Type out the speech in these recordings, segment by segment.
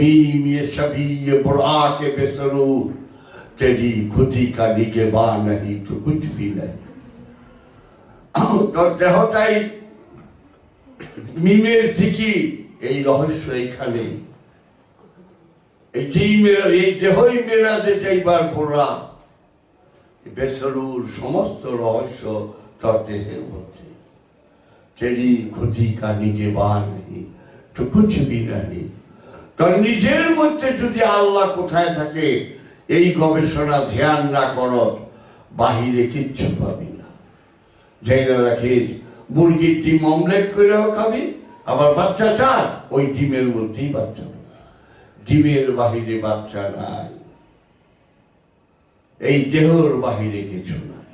जिक्र मीम ये सभी ये बुरा के बेसरूर तेरी खुदी का निगेबा नहीं तो कुछ भी नहीं তো দেহটাই মিমের সিকি এই রহস্য এইখানে এই যেই মেরা এই দেহই মেরাজে যাইবার পোড়া বেসরুর সমস্ত রহস্য তার দেহের মধ্যে তেরি খুদি কা নিজে বা নেই তো কুছ বি নেই তার নিজের মধ্যে যদি আল্লাহ কোথায় থাকে, এই গবেষণা ধ্যান না কর বাহিরে কিচ্ছু পাবি না। যাই না রাখিস মুরগির ডিম অমলেট করেও খাবি, আবার বাচ্চা চার, ওই ডিমের মধ্যেই বাচ্চা ডিমের বাহিরে বাচ্চা নাই। এই দেহর বাহিরে কিছু নাই।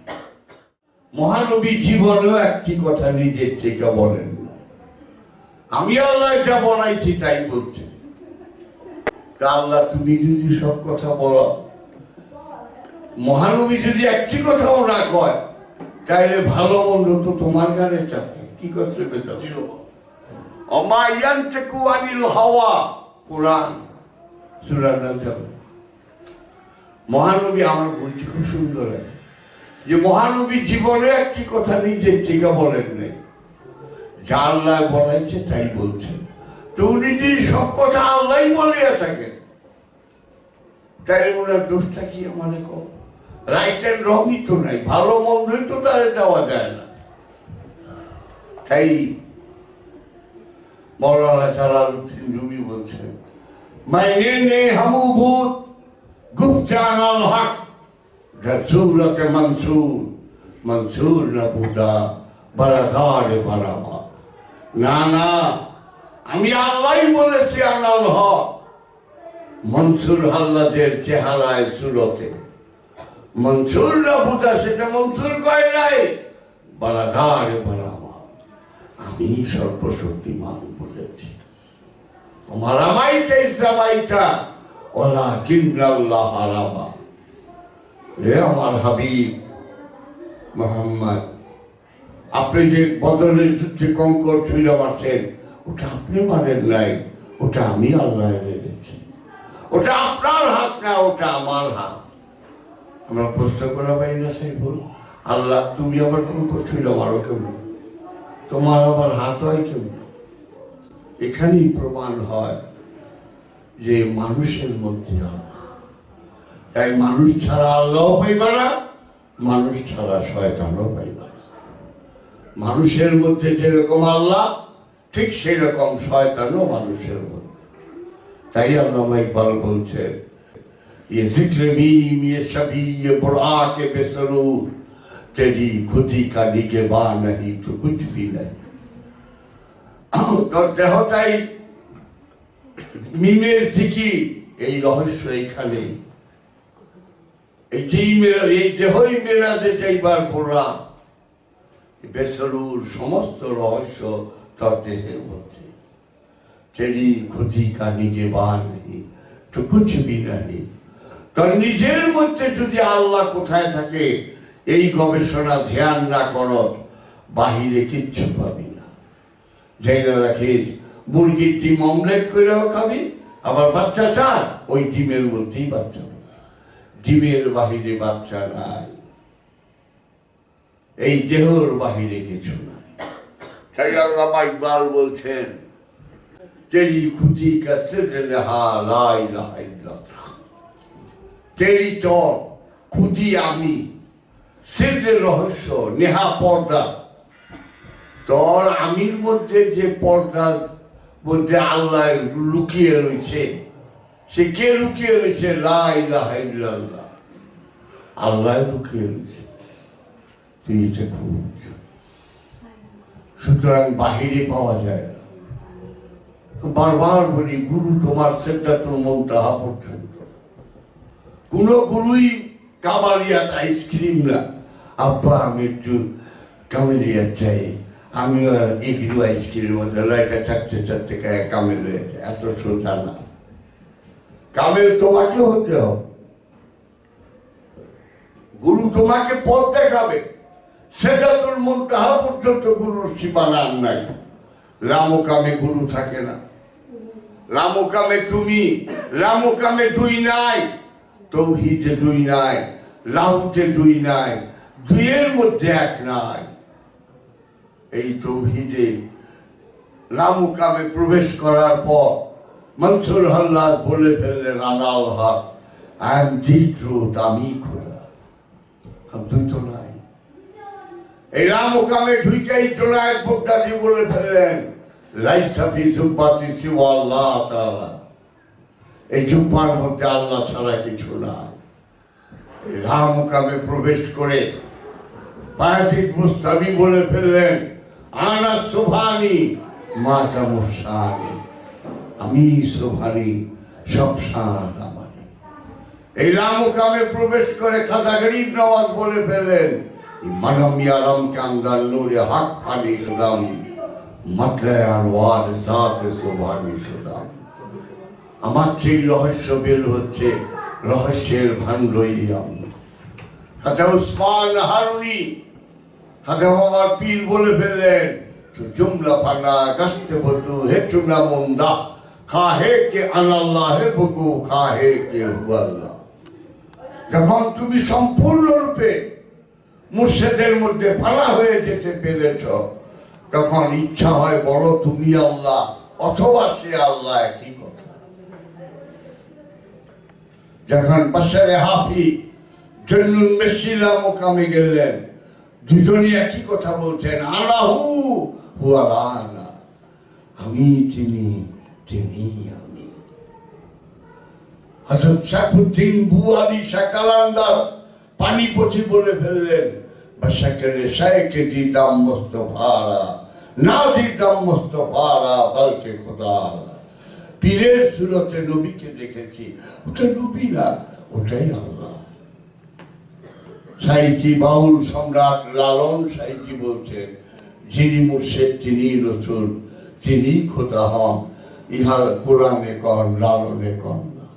মহানবী জীবনেও একটি কথা নিজের থেকে বলেন আমি আল্লাহ যা বলাইছি তাই বলছি। আল্লাহ তুমি যদি সব কথা বলো। মহানবী যদি একটি কথাও না কয় তাহলে ভালো মন্দ তো তোমার গানে চাপে। কি করছে বেতন অমায়ান থেকে আনিল হাওয়া কোরআন। সুরান যাবে মহানবী আমার বইটি খুব সুন্দর লাগে যে মহানবী জীবনে একটি কথা নিজের থেকে বলেন নেই। যা আল্লাহ বলাইছে তাই বলছেন। তো সব কথা আল্লাহ বলিয়া থাকেন। তাই ওনার দোষটা কি মানে কর রাইট অ্যান্ড রংই তো নাই, ভালো মন্দই তো তাদের দেওয়া যায় না। তাই মৌলানা জালালউদ্দিন রুমি বলছেন, মাইনে নে হামু ভূত, গুপ্তান আল হক রসুলতে মনসুর মনসুর না বুদা বারাদার বারাবা। না না আমি আল্লাহ বলেছি আনাল হক। মনসুর হাল্লাদের চেহারায় সুরতে। মনসুর না বুদা সেটা মনসুর কয় নাই। বারাদার বারাবা আমি সর্বশক্তিমান বলেছি। মারামাইতে ইসলামাইতা ওলা কিন্নাল্লাহ হারাবা। হে আমার হাবিব মোহাম্মদ, আপনি যে বদলের যুদ্ধে কঙ্কর ছুঁড়ে মারছেন ওটা আপনি মারেন নাই ওটা আমি আল্লাহ মেরেছি ওটা আপনার হাত না, ওটা আমার হাত। আমরা প্রশ্ন করা পাই না সেই সাইফুল? আল্লাহ, তুমি আবার কঙ্কর ছুঁড়ে মারো কেমন তোমার আবার হাত হয় কেমন এখানেই প্রমাণ হয় যে মানুষের মধ্যে আল্লাহ। তাই মানুষ ছাড়া আল্লাহ পাইবা না, মানুষ ছাড়া শয়তানও পাইবা মানুষের মধ্যে যেরকম আল্লাহ ঠিক সেই রকম শয়তানও মানুষের মধ্যে তাই আল্লাহ ইকবাল বলছেন ये जिक्र मीम ये सभी ये बुरा के बेसरूर तेरी खुदी का निगेबा नहीं तो कुछ भी नहीं তোর দেহটাই মিমের সিকি এই রহস্য এইখানে এই যেই মেরা এই দেহই মেরাজে যাইবার পোড়া বেসরুর সমস্ত রহস্য তার দেহের মধ্যে। কা নিজে বা নেই, তো কুছ বি নেই তার নিজের মধ্যে যদি আল্লাহ কোথায় থাকে, এই গবেষণা ধ্যান না কর বাহিরে কিচ্ছু পাবি না। না রাখিস, মুরগির ডিম অমলেট করেও খাবি, আবার বাচ্চা চার, ওই ডিমের মধ্যেই বাচ্চা ডিমের বাহিরে বাচ্চা নাই। এই দেহর বাহিরে কিছু নাই। তাই আল্লাহ ইকবাল বলছেন তেরি লাই তেরি চর খুঁজি আমি সিদ্ধের রহস্য, নেহা পর্দা। তোর আমির মধ্যে যে পর্দার মধ্যে আল্লাহ লুকিয়ে রয়েছে, সে কে লুকিয়ে রয়েছে? আল্লাহ আল্লাহ লুকিয়ে রয়েছে। তুই এটা খুঁজ সুতরাং বাহিরে পাওয়া যায় না। বারবার বলি, গুরু তোমার সেটাতুল মন তাহা পর্যন্ত। কোন গুরুই কামালিয়াত আইসক্রিম না। আব্বা, আমি একটু কামেলিয়াত চাই। আমি এগুলো আইসক্রিমের মধ্যে লাইটা চারটে চারটে গায়ে কামেল হয়েছে এত সোজা না। কামেল তোমাকে হতে হবে। গুরু তোমাকে পথ দেখাবে। সেটা তোর মন তাহা পর্যন্ত গুরুর সীমানা আর নাই। রামকামে গুরু থাকে না। রামকামে তুমি, রামকামে দুই নাই, তৌহিদে দুই নাই লাহুতে দুই নাই, দুইয়ের মধ্যে এক নাই। এই তৌহিদে রামকামে প্রবেশ করার পর মনসুর হল্লাস বলে ফেললেন, আনাল হক আই এম দি আমি খোদা তুই তো নাই। এই রামকামে ঢুকেই চোরায় বগদাদি বলে ফেললেন লাইসা ফি জুব্বাতি সিওয়া আল্লাহ তাআলা। এই জুব্বার মধ্যে আল্লাহ ছাড়া কিছু নাই। এই রামকামে প্রবেশ করে বায়াজিদ মুস্তাবি বলে ফেললেন, আনা সুভানি, মাতা মুসানি আমি সুভানি, সব সান এই রামকামে প্রবেশ করে খাজা গরিব নওয়াজ বলে কাঙ্গাল নূরে হক ফানি সুদাম মাতলে আনোয়ার জাত সুভানি সুদাম। আমার সেই রহস্য বের হচ্ছে, রহস্যের ভান্ডই আমি। খাজা উসমান হারুনি খাজা বাবার পীর বলে ফেললেন জুমলা ফানা গাছতে বতু হে চুমলা মুন্দা খাহে কে আনাল্লাহ, হে বুকু খাহে কে হুয়াল্লাহ? যখন তুমি সম্পূর্ণরূপে মুর্শেদের মধ্যে ফালা হয়ে যেতে পেরেছ। তখন ইচ্ছা হয় বড় তুমি আল্লাহ, অথবা সে আল্লাহ একই কথা। যখন বাসারে হাফি জন্নুন মেসিলা মোকামে গেলেন, দুজনই একই কথা বলছেন আনাহু হুয়ালা আনা আমি, তিনি তিনি, আমি। হজরত সাইফুদ্দিন বুয়ারি সাকালান্দার পানি পচি বলে ফেললেন বাসাকেলে শায়কে দি দাম মোস্তফারা না দি দাম মোস্তফারা বলকে খোদারা পীরের সুরতে নবীকে দেখেছি ওটা নবী না, ওটাই আল্লাহ। সাইজি বাউল সম্রাট লালন সাইজি বলছেন, যিনি মুর্শেদ তিনি রসুল তিনি খোদা হন, ইহার কোরআনে কন, লালনে কন না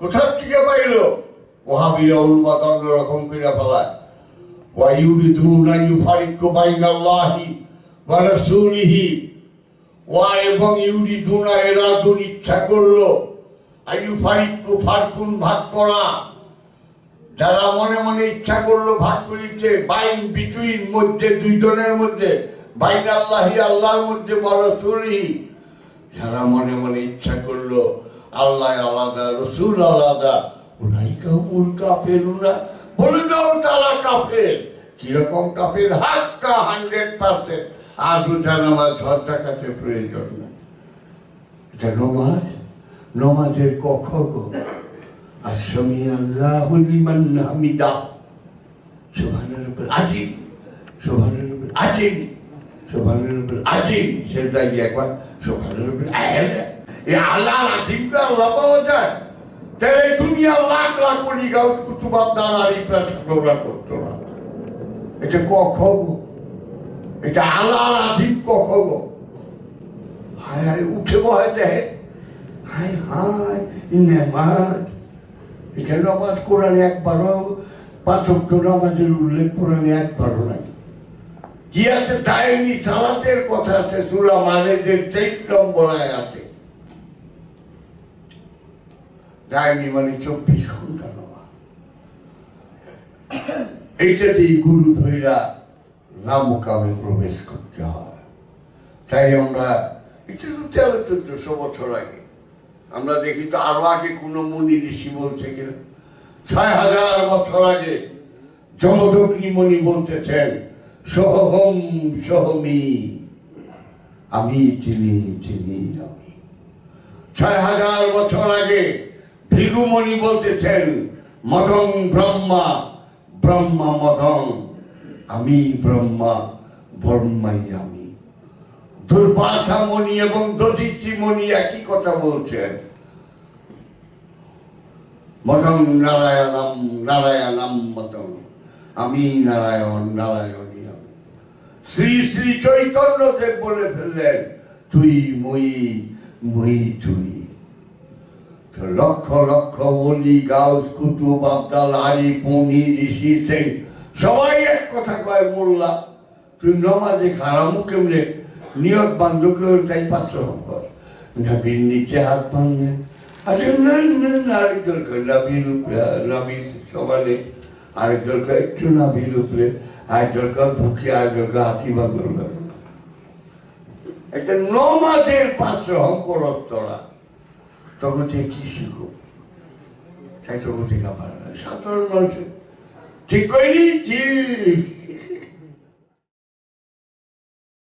কোথার থেকে পাইল? ওহাবিরা উলমাদ অন্যরকম করে ফেলায়। ওয়াইউরিদুনা ইউফারিকু বাইনাল্লাহি ওয়া রাসূলিহি। ওয়া এবং ইউরিদুনা এরাদুন ইচ্ছা করল। আইউ ফারিকু ফারকুন ভাগ করা। যারা মনে মনে ইচ্ছা করল ভাগ করিতে, বাইন বিটুইন মধ্যে, দুইজনের মধ্যে বাইন আল্লাহি আল্লাহর মধ্যে বড় সুরি যারা মনে মনে ইচ্ছা করল আল্লাহ আলাদা, রসুল আলাদা। ওরাই কাউর কাফের না বলে দাও তারা কাফের। কীরকম কাফের? হাক্কা, হান্ড্রেড পার্সেন্ট। আর দুটা নামাজ কাছে প্রয়োজন না। এটা নমাজ? নমাজের কখ আসামি আল্লাহ লিমান হামিদা। সুবহানের উপর আজিম সুবহানের উপর আজিম সুবহানের উপর আজিম সে দাঁড়িয়ে একবার। সুবহানের উপর এ আল্লাহ আজিমকে আল্লাহ পাওয়া যায়। তাহলে দুনিয়া লাখ লাখ কোটি গাউট কুতুবাদ দানার ইপরা ঠাকুরা করতো না। এটা কখ গো এটা আল্লাহ আজিম কখ গো হায় হায়, উঠে বহে দেয় হায় হায় নেমাজ এখানে নামাজ কোরআনে একবারও, পাঁচ নামাজের উল্লেখ কোরআনে একবারও নাই। কি আছে? দায়নি সালাতের কথা আছে। সুরা যে তেইশ নম্বর আছে দায়নি মানে চব্বিশ ঘণ্টা নামাজ এইটাতেই গুরু ধৈরা নামকামে প্রবেশ করতে হয় তাই আমরা এটা তো তেরো চোদ্দশো বছর আগে আমরা দেখি তো আরও আগে কোন মুনি ঋষি বলছে কিনা ছয় হাজার বছর আগে যমদগ্নি বলতেছেন সহম সহমি আমি চিনি চিনি আমি ছয় হাজার বছর আগে ভৃগুমণি বলতেছেন, মদং ব্রহ্মা ব্রহ্মা মদং, আমি ব্রহ্মা, ব্রহ্মাই আমি। দুর্বাসা মণি এবং দধিচি মণি একই কথা বলছেন। মদং নারায়ণম নারায়ণম মদং, আমি নারায়ণ নারায়ণী আমি। শ্রী শ্রী চৈতন্য দেব বলে ফেললেন, তুই মই মই তুই। লক্ষ লক্ষ অলি, গাউস, কুতুব, আবদাল, আলী পনি ঋষি সিং সবাই এক কথা কয়, মোল্লা, তুই নমাজে খারামু কেমনে? নিয়ত বান্ধবকে তাই পাত্র কর নবীর নিচে হাত বাঁধলেন আচ্ছা না না না, আরেকজন কয়, নবীর উপরে নবীর সমানে আরেকজন কয়, একটু নবীর উপরে। আরেকজন কয়, বুকে, আরেকজন কয়, হাতি বান্ধব একটা নমাজের পাত্র করত তোরা তখন থেকে কি শিখো তাই তখন থেকে আমার সাধারণ মানুষের ঠিক করিনি? ঠিক।